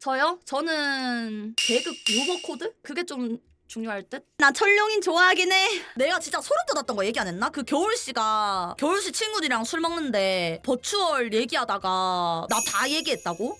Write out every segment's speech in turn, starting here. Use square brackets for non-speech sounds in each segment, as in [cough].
저요? 저는 계급 유머 코드? 그게 좀 중요할 듯? 나 철룡인 좋아하긴 해. 내가 진짜 소름 돋았던 거 얘기 안 했나? 그 겨울 씨가 겨울 씨 친구들이랑 술 먹는데 버추얼 얘기하다가 나 다 얘기했다고?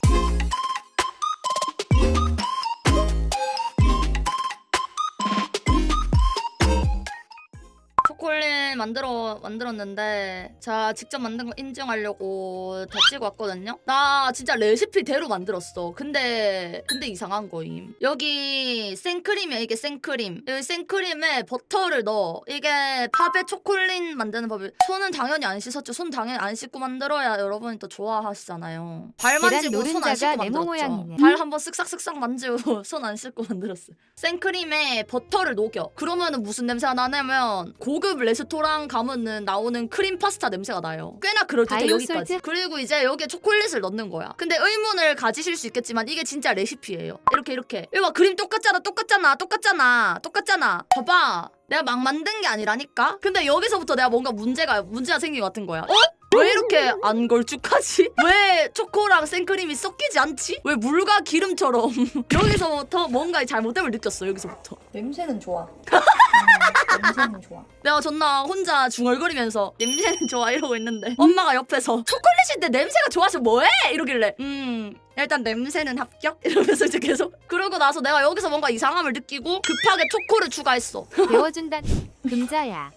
만들어 만들었는데 제가 직접 만든 거 인증하려고 다 찍어 왔거든요. 나 진짜 레시피대로 만들었어. 근데 근데 이상한 거임. 여기 생크림이야 이게 생크림. 여기 생크림에 버터를 넣어. 이게 팝에 초콜릿 만드는 법이 손은 당연히 안 씻었죠. 손 당연히 안 씻고 만들어야 여러분이 또 좋아하시잖아요. 발 만지고 손 안 씻고 만들었죠. 발 한번 쓱싹쓱싹 만지고 [laughs] 손 안 씻고 만들었어. 생크림에 버터를 녹여. 그러면은 무슨 냄새가 나냐면 고급 레스토랑 가면은 나오는 크림 파스타 냄새가 나요. 꽤나 그럴 듯해 바이오 여기까지. 그리고 이제 여기에 초콜릿을 넣는 거야. 근데 의문을 가지실 수 있겠지만 이게 진짜 레시피예요. 이렇게 이렇게. 이거 봐 그림 똑같잖아 똑같잖아 똑같잖아 똑같잖아. 봐봐. 내가 막 만든 게 아니라니까. 근데 여기서부터 내가 뭔가 문제가 문제가 생긴 것 같은 거야. 어? 왜 이렇게 안 걸쭉하지? [laughs] 왜 초코랑 생크림이 섞이지 않지? 왜 물과 기름처럼 [laughs] 여기서부터 뭔가 잘못됨을 느꼈어 여기서부터 냄새는 좋아. 음, [laughs] 냄새는 좋아. 내가 존나 혼자 중얼거리면서 냄새는 좋아 이러고 있는데 엄마가 옆에서 초콜릿인데 냄새가 좋아서 뭐해? 이러길래 음 일단 냄새는 합격? [laughs] 이러면서 이제 계속 그러고 나서 내가 여기서 뭔가 이상함을 느끼고 급하게 초코를 추가했어 배워준다. 금자야.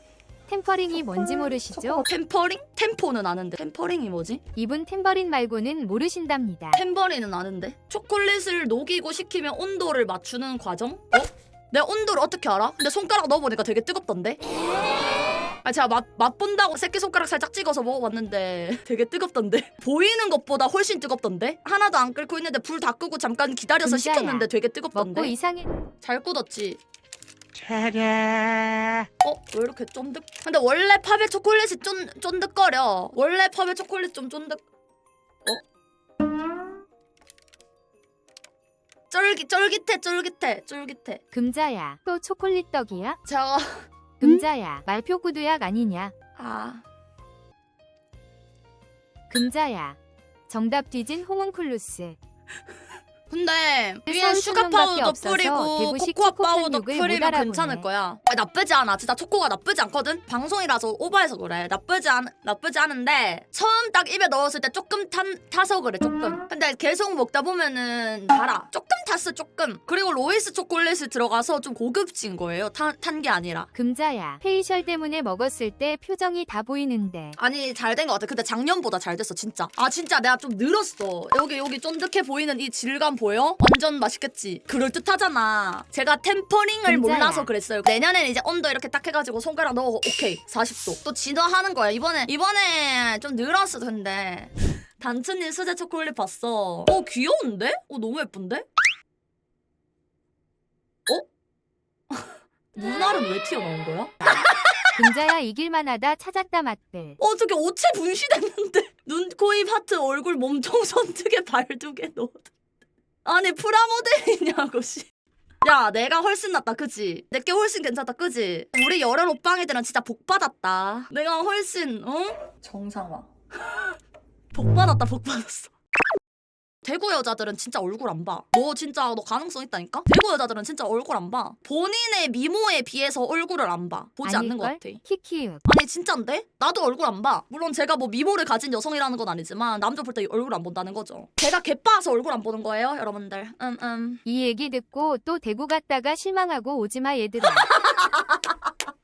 템퍼링이 뭔지 모르시죠? 템퍼링? 템포는 아는데 템퍼링이 뭐지? 이분 템버린 말고는 모르신답니다. 템버리는 아는데 초콜릿을 녹이고 식히면 온도를 맞추는 과정? 어? 내 온도를 어떻게 알아? 근데 손가락 넣어보니까 되게 뜨겁던데? 아 제가 맛, 맛본다고 새끼손가락 살짝 찍어서 먹어봤는데 [laughs] 되게 뜨겁던데? 보이는 것보다 훨씬 뜨겁던데? 하나도 안 끓고 있는데 불 다 끄고 잠깐 기다려서 진짜야. 식혔는데 되게 먹고 뜨겁던데? 이상해. 잘 굳었지? 어? 왜 이렇게 쫀득? 근데 원래 팝의 초콜릿이 쫀, 쫀득거려 원래 팝의 초콜릿 좀 쫀득 쫄깃 쫄깃해 쫄깃해 쫄깃해 금자야. 또 초콜릿 떡이야? 제가 [laughs] 금자야. 말표 구두약 아니냐? 아 금자야. 정답 뒤진 호문클루스. 근데 위에 슈가 파우더 뿌리고 코코아 파우더 뿌리면. 괜찮을 거야. 아, 나쁘지 않아. 진짜 초코가 나쁘지 않거든. 방송이라서 오버해서 그래. 나쁘지 않 나쁘지 않은데 처음 딱 입에 넣었을 때 조금 탄 타서 그래 조금. 근데 계속 먹다 보면은 달아. 조금 탔어 조금. 그리고 로이스 초콜릿이 들어가서 좀 고급진 거예요. 탄 게 아니라. 금자야. 페이셜 때문에 먹었을 때 표정이 다 보이는데. 아니 잘 된 것 같아. 근데 작년보다 잘 됐어 진짜. 아 진짜 내가 좀 늘었어. 여기 여기 쫀득해 보이는 이 질감 보여? 완전 맛있겠지. 그럴 듯하잖아. 제가 템퍼링을 진짜야. 몰라서 그랬어요. 내년에는 이제 온도 이렇게 딱 해가지고 손가락 넣어 오케이 40도. 또 진화하는 거야. 이번에 이번에 좀 늘었어 근데. 단춘님 수제 초콜릿 봤어. 어 귀여운데? 어 너무 예쁜데? 어? [laughs] 눈알은 왜 튀어나온 거야? 금자야 이길만하다 찾았다 맛들. 어떻게 옷에 분실했는데 눈, 코, 입, 하트, 얼굴, 몸통, 손등에 발두개 넣어 아니 프라모델이냐고 씨. 야 내가 훨씬 낫다 그지? 내게 훨씬 괜찮다 그지? 우리 열혈 오빵이들은 진짜 복 받았다 내가 훨씬 어? 정상화. [laughs] 복 받았다 복 받았어 대구 여자들은 진짜 얼굴 안 봐. 너 진짜 너 가능성 있다니까? 대구 여자들은 진짜 얼굴 안 봐. 본인의 미모에 비해서 얼굴을 안 봐. 보지 않는 것? 같아. 키키윽. 아니 진짠데? 나도 얼굴 안 봐. 물론 제가 뭐 미모를 가진 여성이라는 건 아니지만 남자 볼 때 얼굴 안 본다는 거죠. 제가 개빠서 얼굴 안 보는 거예요, 여러분들. 음 음. 이 얘기 듣고 또 대구 갔다가 실망하고 오지마 얘들아. [laughs]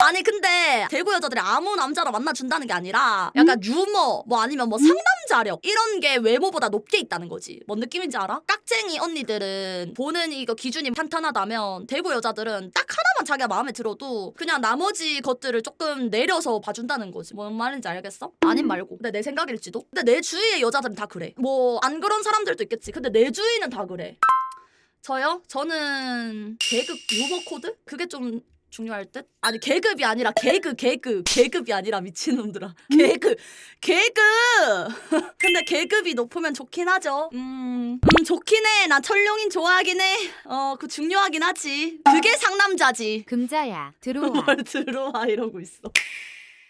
아니 근데 대구 여자들이 아무 남자를 만나준다는 게 아니라 약간 유머 뭐 아니면 뭐 상남자력 이런 게 외모보다 높게 있다는 거지. 뭔 느낌인지 알아? 깍쟁이 언니들은 보는 이거 기준이 탄탄하다면 대구 여자들은 딱 하나만 자기가 마음에 들어도 그냥 나머지 것들을 조금 내려서 봐준다는 거지. 뭔 말인지 알겠어? 아님 말고. 근데 내 생각일지도. 근데 내 주위의 여자들은 다 그래. 뭐 안 그런 사람들도 있겠지. 근데 내 주위는 다 그래. 저요? 저는 계급 유머 코드? 그게 좀 중요할 듯? 아니 계급이 아니라 개그 개그 계급이 아니라 미친놈들아. 개그 개그 [laughs] 근데 계급이 높으면 좋긴 하죠. 음, 음 좋긴 해나 철룡인 좋아하긴 해어 그 중요하긴 하지. 그게 상남자지. 금자야 들어와. [laughs] 뭘 들어와 이러고 있어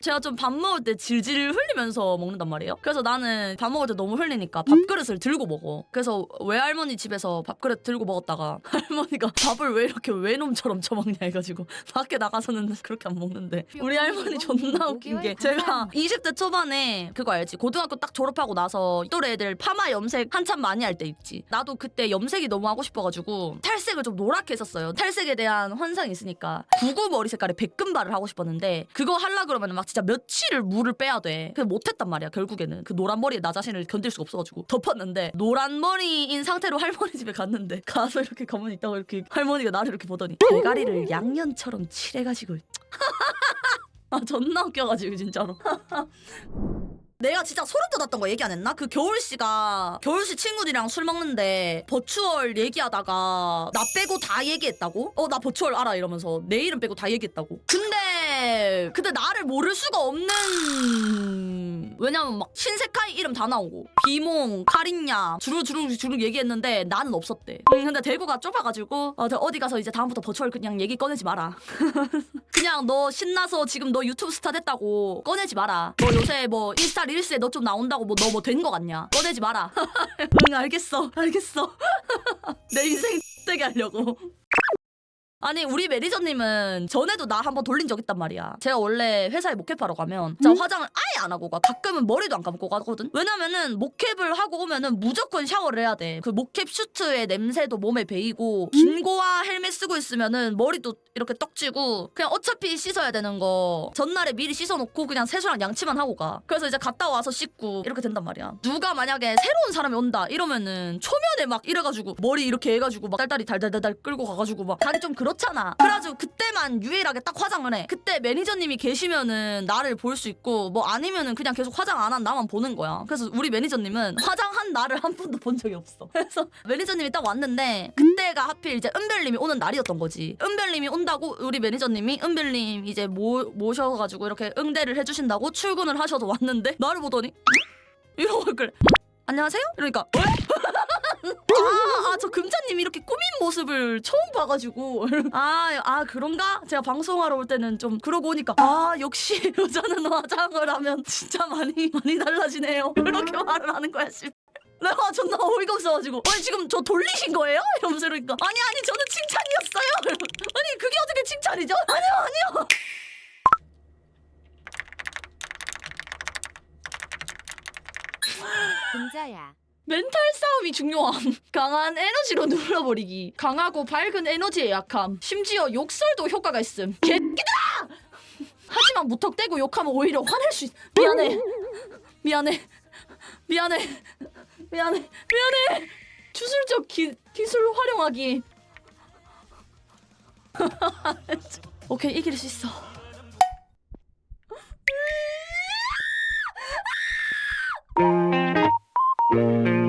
제가 좀 밥 먹을 때 질질 흘리면서 먹는단 말이에요. 그래서 나는 밥 먹을 때 너무 흘리니까 밥그릇을 들고 먹어. 그래서 외할머니 집에서 밥그릇 들고 먹었다가 [laughs] 할머니가 밥을 왜 이렇게 외놈처럼 처먹냐 해가지고 밖에 나가서는 그렇게 안 먹는데 우리 할머니 존나 웃긴 게 제가 20대 초반에 그거 알지? 고등학교 딱 졸업하고 나서 또래 애들 파마 염색 한참 많이 할 때 있지. 나도 그때 염색이 너무 하고 싶어가지고 탈색을 좀 노랗게 했었어요. 탈색에 대한 환상이 있으니까 구구 머리 색깔의 백금발을 하고 싶었는데 그거 하려 그러면 막 진짜 며칠을 물을 빼야 돼. 그래서 못했단 말이야 결국에는 그 노란 머리에 나 자신을 견딜 수가 없어가지고 덮었는데 노란 머리인 상태로 할머니 집에 갔는데 [laughs] 가서 이렇게 가만히 있다가 이렇게 할머니가 나를 이렇게 보더니 대가리를 양념처럼 칠해가지고 [laughs] 아 존나 웃겨가지고 진짜로. [laughs] 내가 진짜 소름 돋았던 거 얘기 안 했나? 그 겨울 씨가 겨울 씨 친구들이랑 술 먹는데 버추얼 얘기하다가 나 빼고 다 얘기했다고? 어 나 버추얼 알아 이러면서 내 이름 빼고 다 얘기했다고. 근데 근데 나를 모를 수가 없는 왜냐면 막 신세카이 이름 다 나오고 비몽 카린야 주르주르 주르 얘기했는데 나는 없었대. 음, 근데 대구가 좁아가지고 어, 저 어디 가서 이제 다음부터 버추얼 그냥 얘기 꺼내지 마라. [laughs] 그냥 너 신나서 지금 너 유튜브 스타 됐다고 꺼내지 마라. 너 요새 뭐 인스타 릴스에 너 좀 나온다고 뭐 너 뭐 된 거 같냐? 꺼내지 마라. [laughs] 응 알겠어 알겠어. [laughs] 내 인생 [laughs] 되게 하려고. 아니 우리 매니저님은 전에도 나 한번 돌린 적 있단 말이야. 제가 원래 회사에 모캡하러 가면 진짜 화장을 아예 안 하고 가. 가끔은 머리도 안 감고 가거든. 왜냐면은 모캡을 하고 오면은 무조건 샤워를 해야 돼. 그 모캡 슈트의 냄새도 몸에 배이고 긴 고와 헬멧 쓰고 있으면은 머리도 이렇게 떡지고 그냥 어차피 씻어야 되는 거 전날에 미리 씻어놓고 그냥 세수랑 양치만 하고 가. 그래서 이제 갔다 와서 씻고 이렇게 된단 말이야. 누가 만약에 새로운 사람이 온다 이러면은 초면에 막 이래가지고 머리 이렇게 해가지고 막 딸딸이 달달달달 끌고 가가지고 막 가기 좀 그 렇잖아. 그래가지고 그때만 유일하게 딱 화장을 해. 그때 매니저님이 계시면은 나를 볼 수 있고 뭐 아니면은 그냥 계속 화장 안 한 나만 보는 거야. 그래서 우리 매니저님은 화장한 나를 한 번도 본 적이 없어. [laughs] 그래서 매니저님이 딱 왔는데 그때가 하필 이제 은별님이 오는 날이었던 거지. 은별님이 온다고 우리 매니저님이 은별님 이제 모, 모셔가지고 이렇게 응대를 해주신다고 출근을 하셔서 왔는데 나를 보더니 이러고 그래. 안녕하세요? 이러니까 왜? 아, 아, 저 금자님 이렇게 꾸민 모습을 처음 봐가지고 [laughs] 아, 아 그런가? 제가 방송하러 올 때는 좀 그러고 오니까 아 역시 [laughs] 여자는 화장을 하면 진짜 많이 많이 달라지네요. [laughs] 이렇게 말을 하는 거야. 씨. 내가 존나 어이가 없어가지고 아니 지금 저 돌리신 거예요? 이러면서 이러니까 아니 아니 저는 칭찬이었어요. 아니 그게 어떻게 칭찬이죠? 아니요 아니요. 금자야. 멘탈 싸움이 중요함. [laughs] 강한 에너지로 눌러버리기. 강하고 밝은 에너지에 약함. 심지어 욕설도 효과가 있음. 개끼들아! 하지만 무턱대고 욕하면 오히려 화낼 수 있... 미안해. 미안해. 미안해. 미안해. 미안해. 주술적 기, 기술 활용하기. [laughs] 오케이 이길 수 있어. [laughs] Música